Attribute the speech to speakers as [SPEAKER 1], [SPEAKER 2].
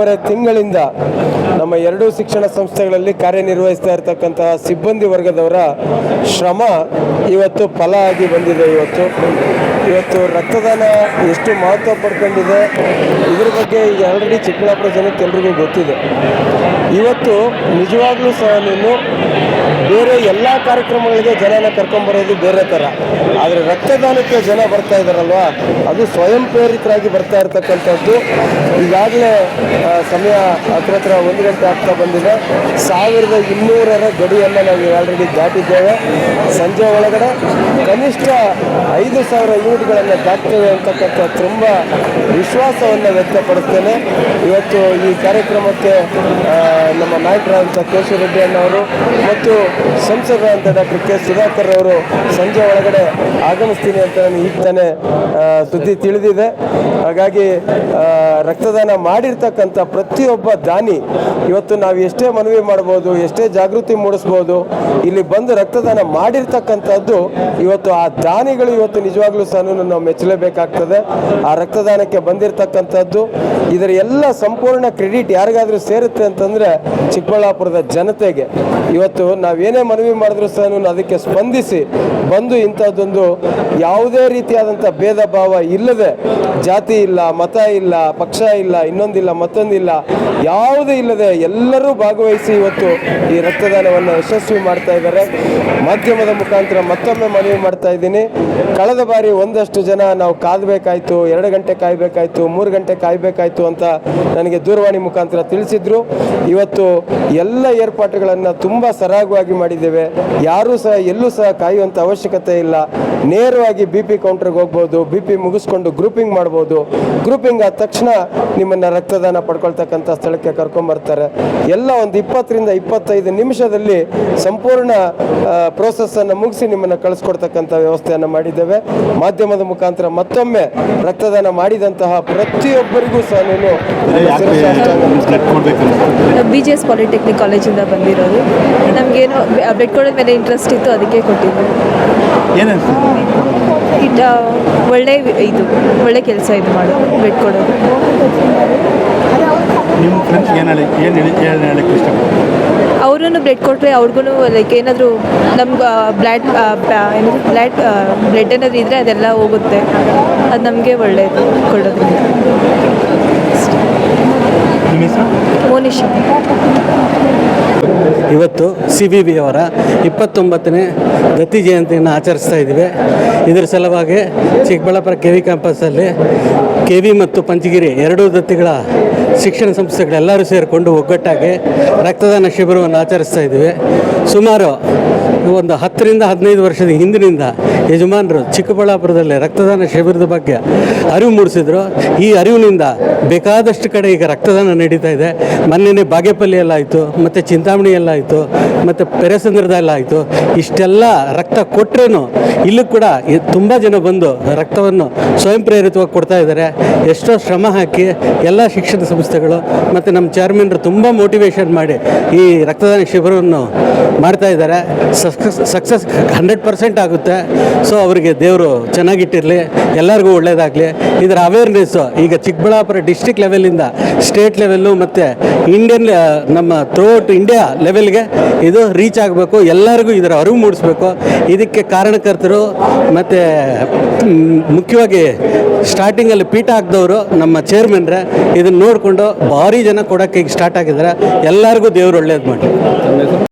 [SPEAKER 1] ಒಂದೂವರೆ ತಿಂಗಳಿಂದ ನಮ್ಮ ಎರಡೂ ಶಿಕ್ಷಣ ಸಂಸ್ಥೆಗಳಲ್ಲಿ ಕಾರ್ಯನಿರ್ವಹಿಸ್ತಾ ಇರತಕ್ಕಂತಹ ಸಿಬ್ಬಂದಿ ವರ್ಗದವರ ಶ್ರಮ ಇವತ್ತು ಫಲ ಆಗಿ ಬಂದಿದೆ ಇವತ್ತು. ಇವತ್ತು ರಕ್ತದಾನ ಎಷ್ಟು ಮಹತ್ವ ಪಡ್ಕೊಂಡಿದೆ, ಇದ್ರ ಬಗ್ಗೆ ಈಗ ಆಲ್ರೆಡಿ ಚಿಕ್ಕಬಳ್ಳಾಪುರ ಜನಕ್ಕೆ ಎಲ್ರಿಗೂ ಗೊತ್ತಿದೆ. ಇವತ್ತು ನಿಜವಾಗ್ಲೂ ಸಹ ನೀನು ಬೇರೆ ಎಲ್ಲ ಕಾರ್ಯಕ್ರಮಗಳಿಗೆ ಜನನ ಕರ್ಕೊಂಬರೋದು ಬೇರೆ ಥರ. ಆದರೆ ರಕ್ತದಾನಕ್ಕೆ ಜನ ಬರ್ತಾ ಇದ್ದಾರಲ್ವಾ ಅದು ಸ್ವಯಂ ಪ್ರೇರಿತರಾಗಿ ಬರ್ತಾ ಇರ್ತಕ್ಕಂಥದ್ದು. ಈಗಾಗಲೇ ಸಮಯ ಹತ್ರ ಹತ್ರ ಒಂದು ಗಂಟೆ ಆಗ್ತಾ ಬಂದಿದೆ. ಸಾವಿರದ ಇನ್ನೂರರ ಗಡಿಯನ್ನು ನಾವು ಆಲ್ರೆಡಿ ದಾಟಿದ್ದೇವೆ. ಸಂಜೆ ಒಳಗಡೆ ಕನಿಷ್ಠ ಐದು ಸಾವಿರ ಯೂನಿಟ್ಗಳನ್ನು ದಾಟ್ತೇವೆ ಅಂತಕ್ಕಂಥ ತುಂಬ ವಿಶ್ವಾಸವನ್ನು ವ್ಯಕ್ತಪಡಿಸ್ತೇನೆ. ಇವತ್ತು ಈ ಕಾರ್ಯಕ್ರಮಕ್ಕೆ ನಮ್ಮ ನಾಯಕರಾದಂಥ ರೆಡ್ಡಿ ಅಣ್ಣವರು ಮತ್ತು ಸಂಸದರಾದಂಥ ಡಾಕ್ಟರ್ ಕೆ ಸುಧಾಕರ್ ಅವರು ಸಂಜೆ ಒಳಗಡೆ ಆಗಮಿಸ್ತೀನಿ ಅಂತ ನಾನು ಈಗ ತಾನೇ ಸುದ್ದಿ ತಿಳಿದಿದೆ. ಹಾಗಾಗಿ ರಕ್ತದಾನ ಮಾಡಿರ್ತಕ್ಕಂಥ ಪ್ರತಿಯೊಬ್ಬ ದಾನಿ ಇವತ್ತು ನಾವು ಎಷ್ಟೇ ಮನವಿ ಮಾಡ್ಬೋದು, ಎಷ್ಟೇ ಜಾಗೃತಿ ಮೂಡಿಸ್ಬೋದು, ಇಲ್ಲಿ ಬಂದು ರಕ್ತದಾನ ಮಾಡಿರ್ತಕ್ಕಂಥದ್ದು ಇವತ್ತು ಆ ದಾನಿಗಳು ಇವತ್ತು ನಿಜವಾಗ್ಲೂ ಸಹ ನಾವು ಮೆಚ್ಚಲೇಬೇಕಾಗ್ತದೆ. ಆ ರಕ್ತದಾನಕ್ಕೆ ಬಂದಿರತಕ್ಕಂಥದ್ದು, ಇದರ ಎಲ್ಲ ಸಂಪೂರ್ಣ ಕ್ರೆಡಿಟ್ ಯಾರಿಗಾದ್ರೂ ಸೇರುತ್ತೆ ಅಂತಂದ್ರೆ ಚಿಕ್ಕಬಳ್ಳಾಪುರದ ಜನತೆಗೆ. ಇವತ್ತು ನಾವೇನೇ ಮನವಿ ಮಾಡಿದ್ರು ಸಹ ಅದಕ್ಕೆ ಸ್ಪಂದಿಸಿ ಬಂದು ಇಂಥದ್ದೊಂದು ಯಾವುದೇ ರೀತಿಯಾದಂಥ ಭೇದ ಭಾವ ಇಲ್ಲದೆ ಜಾತಿ ಇಲ್ಲ, ಮತ ಇಲ್ಲ, ಪಕ್ಷ ಇಲ್ಲ, ಇನ್ನೊಂದಿಲ್ಲ, ಮತ್ತೊಂದಿಲ್ಲ, ಯಾವುದೇ ಇಲ್ಲದೆ ಎಲ್ಲರೂ ಭಾಗವಹಿಸಿ ಇವತ್ತು ಈ ರಕ್ತದಾನವನ್ನು ಯಶಸ್ವಿ ಮಾಡ್ತಾ ಇದ್ದಾರೆ. ಮಾಧ್ಯಮದ ಮುಖಾಂತರ ಮತ್ತೊಮ್ಮೆ ಮನವಿ ಮಾಡ್ತಾ ಇದ್ದೀನಿ. ಕಳೆದ ಬಾರಿ ಒಂದಷ್ಟು ಜನ ನಾವು ಕಾದಬೇಕಾಯ್ತು, ಎರಡು ಗಂಟೆ ಕಾಯಬೇಕಾಯ್ತು, ಮೂರು ಗಂಟೆ ಕಾಯಬೇಕಾಯ್ತು ಅಂತ ನನಗೆ ದೂರವಾಣಿ ಮುಖಾಂತರ ತಿಳಿಸಿದ್ರು. ಇವತ್ತು ಎಲ್ಲ ಏರ್ಪಾಟುಗಳನ್ನು ತುಂಬ ಸರಾಗವಾಗಿ ಮಾಡಿದ್ದೇವೆ. ಯಾರೂ ಸಹ, ಎಲ್ಲೂ ಸಹ ಕಾಯುವಂಥ ಅವಶ್ಯಕತೆ ಇಲ್ಲ. ನೇರವಾಗಿ ಬಿ ಪಿ ಕೌಂಟರ್ಗೆ ಹೋಗ್ಬೋದು ಬಿ ಪಿ ಮುಗಿಸ್ಕೊಂಡು ಗ್ರೂಪಿಂಗ್ ಮಾಡ್ಬೋದು. ಗ್ರೂಪಿಂಗ್ ಆದ ತಕ್ಷಣ ನಿಮ್ಮನ್ನು ರಕ್ತದಾನ ಪಡ್ಕೊಳ್ತಕ್ಕಂಥ ಸ್ಥಳಕ್ಕೆ ಕರ್ಕೊಂಬರ್ತಾರೆ ಎಲ್ಲ ಒಂದು ಇಪ್ಪತ್ತರಿಂದ ಇಪ್ಪತ್ತೈದು ನಿಮಿಷದಲ್ಲಿ ಸಂಪೂರ್ಣ ಪ್ರೋಸೆಸ್ಸನ್ನು ಮುಗಿಸಿ ನಿಮ್ಮನ್ನು ಕಳಿಸ್ಕೊಡ್ತಕ್ಕಂಥ ವ್ಯವಸ್ಥೆಯನ್ನು ಮಾಡಿದ್ದೇವೆ. ಮಾಧ್ಯಮದ ಮುಖಾಂತರ ಮತ್ತೊಮ್ಮೆ ರಕ್ತದಾನ ಮಾಡಿದಂತಹ ಪ್ರತಿಯೊಬ್ಬರಿಗೂ ಸಹ ನೀನು
[SPEAKER 2] ಬಿ ಜಿ ಎಸ್ ಪಾಲಿಟೆಕ್ನಿಕ್ ಕಾಲೇಜಿಂದ ಬಂದಿರೋದು. ನಮಗೇನು ಬ್ಲಡ್ ಕೊಡೋದ ಮೇಲೆ ಇಂಟ್ರೆಸ್ಟ್ ಇತ್ತು ಅದಕ್ಕೆ ಕೊಟ್ಟಿದ್ದು.
[SPEAKER 3] ಏನಿಸ್ತು
[SPEAKER 2] ಇಟ್ ಒಳ್ಳೆ ಇದು ಒಳ್ಳೆ ಕೆಲಸ ಇದು ಮಾಡೋದು
[SPEAKER 3] ಬಿಟ್ಕೊಡೋದು
[SPEAKER 2] ಅವ್ರೂ ಬ್ಲಡ್ ಕೊಟ್ಟರೆ ಅವ್ರಿಗೂ ಲೈಕ್ ಏನಾದರೂ ನಮ್ಗೆ ಬ್ಲಡ್ ಏನು ಬ್ಲಡ್ ಬ್ಲಡ್ ಏನಾದರೂ ಇದ್ದರೆ ಅದೆಲ್ಲ ಹೋಗುತ್ತೆ. ಅದು ನಮಗೆ ಒಳ್ಳೆಯದು ಕೊಡೋದ್ರಿಂದ. ಮೋನಿಶಾ.
[SPEAKER 4] ಇವತ್ತು ಸಿ ಬಿ ಬಿ ಅವರ ಇಪ್ಪತ್ತೊಂಬತ್ತನೇ ದತ್ತಿ ಜಯಂತಿಯನ್ನು ಆಚರಿಸ್ತಾ ಇದ್ದೀವಿ. ಇದರ ಸಲುವಾಗಿ ಚಿಕ್ಕಬಳ್ಳಾಪುರ ಕೆ ವಿ ಕ್ಯಾಂಪಸ್ಸಲ್ಲಿ ಕೆ ವಿ ಮತ್ತು ಪಂಚಗಿರಿ ಎರಡೂ ದತ್ತಿಗಳ ಶಿಕ್ಷಣ ಸಂಸ್ಥೆಗಳೆಲ್ಲರೂ ಸೇರಿಕೊಂಡು ಒಗ್ಗಟ್ಟಾಗಿ ರಕ್ತದಾನ ಶಿಬಿರವನ್ನು ಆಚರಿಸ್ತಾ ಇದ್ದೀವಿ. ಸುಮಾರು ಒಂದು ಹತ್ತರಿಂದ ಹದಿನೈದು ವರ್ಷದ ಹಿಂದಿನಿಂದ ಯಜಮಾನರು ಚಿಕ್ಕಬಳ್ಳಾಪುರದಲ್ಲಿ ರಕ್ತದಾನ ಶಿಬಿರದ ಬಗ್ಗೆ ಅರಿವು ಮೂಡಿಸಿದ್ರು. ಈ ಅರಿವಿನಿಂದ ಬೇಕಾದಷ್ಟು ಕಡೆ ಈಗ ರಕ್ತದಾನ ನಡೀತಾ ಇದೆ. ಮೊನ್ನೆನೇ ಬಾಗೇಪಲ್ಲಿಯಲ್ಲಾಯಿತು ಮತ್ತು ಚಿಂತಾಮಣಿಯಲ್ಲಾಯಿತು ಮತ್ತು ಪೆರೆಸಂದ್ರದಲ್ಲಾಯಿತು ಇಷ್ಟೆಲ್ಲ ರಕ್ತ ಕೊಟ್ಟರೂ ಇಲ್ಲೂ ಕೂಡ ತುಂಬ ಜನ ಬಂದು ರಕ್ತವನ್ನು ಸ್ವಯಂ ಪ್ರೇರಿತವಾಗಿ ಕೊಡ್ತಾ ಇದ್ದಾರೆ. ಎಷ್ಟೋ ಶ್ರಮ ಹಾಕಿ ಎಲ್ಲ ಶಿಕ್ಷಣ ಸಂಸ್ಥೆಗಳು ಮತ್ತು ನಮ್ಮ ಚೇರ್ಮನ್ರು ತುಂಬ ಮೋಟಿವೇಶನ್ ಮಾಡಿ ಈ ರಕ್ತದಾನ ಶಿಬಿರವನ್ನು ಮಾಡ್ತಾ ಇದ್ದಾರೆ. ಸಕ್ಸಸ್ ಸಕ್ಸಸ್ ಹಂಡ್ರೆಡ್ ಪರ್ಸೆಂಟ್ ಆಗುತ್ತೆ. ಸೊ ಅವರಿಗೆ ದೇವರು ಚೆನ್ನಾಗಿಟ್ಟಿರಲಿ, ಎಲ್ಲರಿಗೂ ಒಳ್ಳೆಯದಾಗಲಿ ಇದರ ಅವೇರ್ನೆಸ್ಸು ಈಗ ಚಿಕ್ಕಬಳ್ಳಾಪುರ ಡಿಸ್ಟಿಕ್ ಲೆವೆಲಿಂದ ಸ್ಟೇಟ್ ಲೆವೆಲ್ಲು ಮತ್ತು ಇಂಡಿಯನ್ ನಮ್ಮ ಥ್ರೂಔಟ್ ಇಂಡಿಯಾ ಲೆವೆಲ್ಗೆ ಇದು ರೀಚ್ ಆಗಬೇಕು, ಎಲ್ಲರಿಗೂ ಇದರ ಅರಿವು ಮೂಡಿಸ್ಬೇಕು. ಇದಕ್ಕೆ ಕಾರಣಕರ್ತರು ಮತ್ತು ಮುಖ್ಯವಾಗಿ ಸ್ಟಾರ್ಟಿಂಗಲ್ಲಿ ಪೀಠ ಹಾಕಿದವರು ನಮ್ಮ ಚೇರ್ಮನ್ರೆ ಇದನ್ನು ನೋಡಿಕೊಂಡು ಭಾರಿ ಜನ ಕೊಡೋಕ್ಕೆ ಈಗ ಸ್ಟಾರ್ಟ್ ಆಗಿದ್ದಾರೆ. ಎಲ್ಲರಿಗೂ ದೇವರು ಒಳ್ಳೇದು ಮಾಡಿ